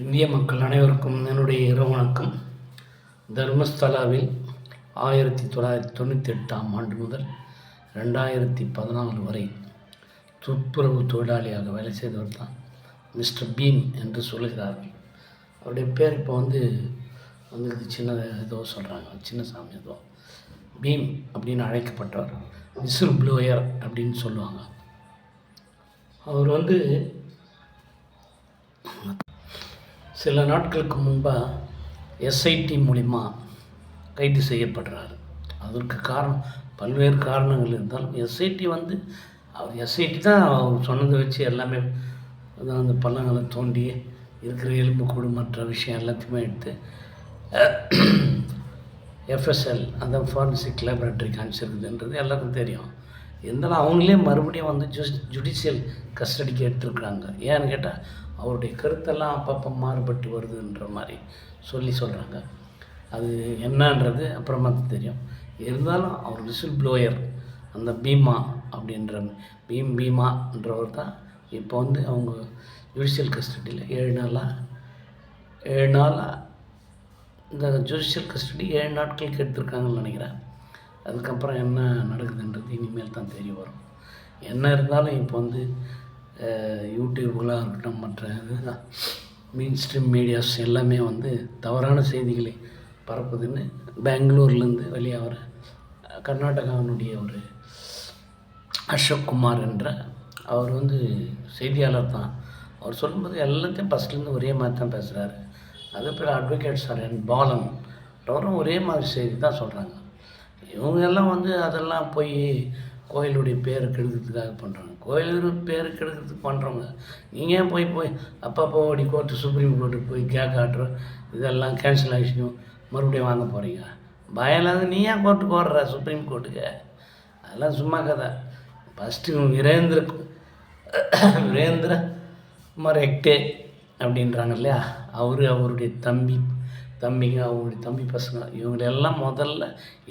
இந்திய மக்கள் அனைவருக்கும் என்னுடைய இரவு வணக்கம். தர்மஸ்தலாவில் ஆயிரத்தி தொள்ளாயிரத்தி தொண்ணூற்றி எட்டாம் ஆண்டு முதல் ரெண்டாயிரத்தி பதினாலு வரை துப்புரவு தொழிலாளியாக வேலை செய்தவர் தான் மிஸ்டர் பீம் என்று சொல்லுகிறார்கள். அவருடைய பேர் இப்போ வந்து வந்து சின்ன ஏதோ சொல்கிறாங்க சின்ன சாமி ஏதோ. பீம் அப்படின்னு அழைக்கப்பட்டவர். விசில் ப்ளூயர் அப்படின்னு சொல்லுவாங்க. அவர் வந்து சில நாட்களுக்கு முன்பாக எஸ்ஐடி மூலிமா கைது செய்யப்படுறாரு. அதற்கு காரணம் பல்வேறு காரணங்கள் இருந்தாலும் எஸ்ஐடி வந்து அவர் எஸ்ஐடி தான் அவர் சொன்னதை வச்சு எல்லாமே அதான் அந்த பள்ளங்களை தோண்டி இருக்கிற எலும்பு கூடு மற்ற விஷயம் எல்லாத்தையுமே எடுத்து எஃப்எஸ்எல் அந்த ஃபாரன்சிக் லேபரேட்டரி காமிச்சிருக்குதுன்றது எல்லாருக்கும் தெரியும். இருந்தாலும் அவங்களே மறுபடியும் வந்து ஜு ஜுடிஷியல் கஸ்டடிக்கு எடுத்துருக்குறாங்க ஏன்னு கேட்டால் அவருடைய கருத்தெல்லாம் அப்பப்போ மாறுபட்டு வருதுன்ற மாதிரி சொல்லி சொல்கிறாங்க அது என்னன்றது அப்புறமா தெரியும். இருந்தாலும் அவர் விசில் ப்ளோயர் அந்த பீமா அப்படின்ற பீம் பீமான்றவர் தான் இப்போ வந்து அவங்க ஜுடிஷியல் கஸ்டடியில் ஏழு நாளாக ஏழு நாளாக இந்த ஜுடிஷியல் கஸ்டடி ஏழு நாட்களுக்கு எடுத்திருக்காங்கன்னு நினைக்கிறேன். அதுக்கப்புறம் என்ன நடக்குதுன்றது இனிமேல் தான் தெரிய வரும். என்ன இருந்தாலும் இப்போ வந்து யூடியூப்களாக இருக்கட்டும் மற்ற இதுதான் மெயின் ஸ்ட்ரீம் மீடியாஸ் எல்லாமே வந்து தவறான செய்திகளை பரப்புதுன்னு பெங்களூர்லேருந்து வெளியே வர கர்நாடகாவினுடைய ஒரு அசோக் குமார் என்ற அவர் வந்து செய்தியாளர் தான். அவர் சொல்லும்போது எல்லாத்தையும் ஃபஸ்ட்லேருந்து ஒரே மாதிரி தான் பேசுகிறாரு அதே பேர் அட்வொகேட் சார் என் பாலன். அவரும் ஒரே மாதிரி செய்தி தான் சொல்கிறாங்க இவங்க எல்லாம் வந்து அதெல்லாம் போய் கோயிலுடைய பேரை கெடுக்கிறதுக்காக பண்ணுறாங்க கோயில் பேர் கெடுக்கிறதுக்கு பண்ணுறவங்க நீங்கள் ஏன் போய் போய் அப்பப்போ அப்படி கோர்ட்டு சுப்ரீம் கோர்ட்டுக்கு போய் கேக் ஆட்டுற இதெல்லாம் கேன்சல் ஆகிடுச்சும் மறுபடியும் வாங்க போகிறீங்க பயம் இல்லாத நீ ஏன் கோர்ட்டுக்கு ஓடுற? சுப்ரீம் கோர்ட்டுக்கு அதெல்லாம் சும்மா கதை. ஃபஸ்ட்டு வீரேந்திர வீரேந்திர குமார் எக்டே அப்படின்றாங்க இல்லையா? அவர் அவருடைய தம்பி தம்பிங்க அவங்களுடைய தம்பி பசங்க இவங்களெல்லாம் முதல்ல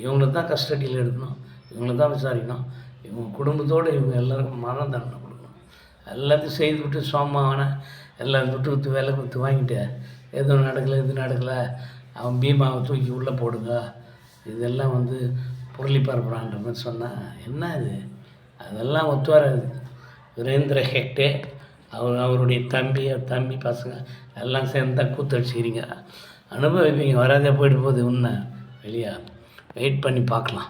இவங்களை தான் கஸ்டடியில் எடுக்கணும். இவங்களை தான் விசாரிக்கணும். இவங்க குடும்பத்தோடு இவங்க எல்லாருக்கும் மரண தண்டனை கொடுக்கணும். எல்லாத்தையும் செய்து விட்டு சோமாவான எல்லாம் விட்டு விட்டு வேலை கொடுத்து வாங்கிட்டு எதுவும் நடக்கலை எதுவும் நடக்கலை அவன் பீமாவை தூக்கி உள்ளே போடுங்க. இதெல்லாம் வந்து புரளி பரப்புறான்ற மாதிரி சொன்னால் என்ன இது? அதெல்லாம் ஒத்து வராது வீரேந்திர ஹெக்டே அவர் அவருடைய தம்பி தம்பி பசங்க எல்லாம் சேர்ந்து தான் கூத்தடிச்சிக்கிறீங்க அனுபவிப்பீங்க. வராதே போயிட்டு போகுது உன்ன. வெளியே வெயிட் பண்ணி பார்க்கலாம்.